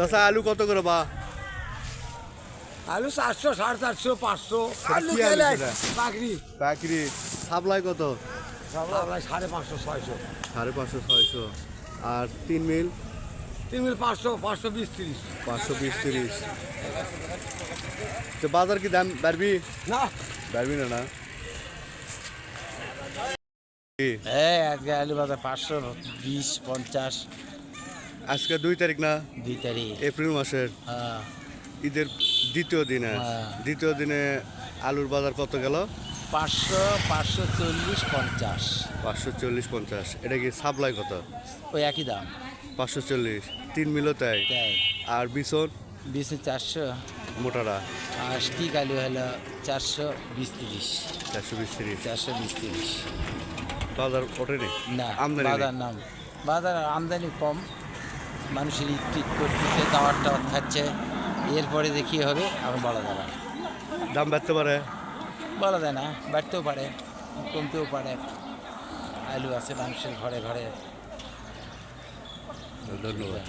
চাচা আলু কত করে বা? আলু চারশো সাড়ে চারশো পাঁচশো। আলু সেটা? পাকড়ি। সাপ্লাই কত? আপনার সাড়ে পাঁচশো ছয়শো। সাড়ে পাঁচশো ছয়শো। আর তিন মিল? তিন মিল পাঁচশো পাঁচশো বিশ তিরিশ। পাঁচশো বিশ তিরিশ। তো বাজার কি দাম বাড়বি? না। বাড়বি না না? হ্যাঁ আজকে আলু বাজার পাঁচশো বিশ পঞ্চাশ। আজকে দুই তারিখ না? দুই তারিখ। এপ্রিল মাসের। হ্যাঁ। ঈদের দ্বিতীয় দিনে। হ্যাঁ। দ্বিতীয় দিনে আলুর বাজার কত গেল? পাঁচশো পাঁচশো চল্লিশ পঞ্চাশ। পাঁচশো চল্লিশ পঞ্চাশ। এটা কি সাপ্লাই কত? ওই একই দাম। পাঁচশো চল্লিশ। তিন মিলও তাই? আর বিছন? বিশ চারশো। মোটারা আর স্টিক আলু হলো চারশো বিশ তিরিশ। চারশো বিশ তিরিশ। চারশো বিশ তিরিশ। বাজার ওঠেনি? না আমদানি বাজার নাম। বাজার আমদানি কম। মানুষের টিট করতেছে দাওয়ার টাওয়ার খাচ্ছে। এরপরে দেখি হবে আমার বলা যাবে। না দাম বাড়তে পারে? বলা যায় না বাড়তেও পারে কমতেও পারে। আলু আছে মানুষের ঘরে ঘরে। ধন্যবাদ।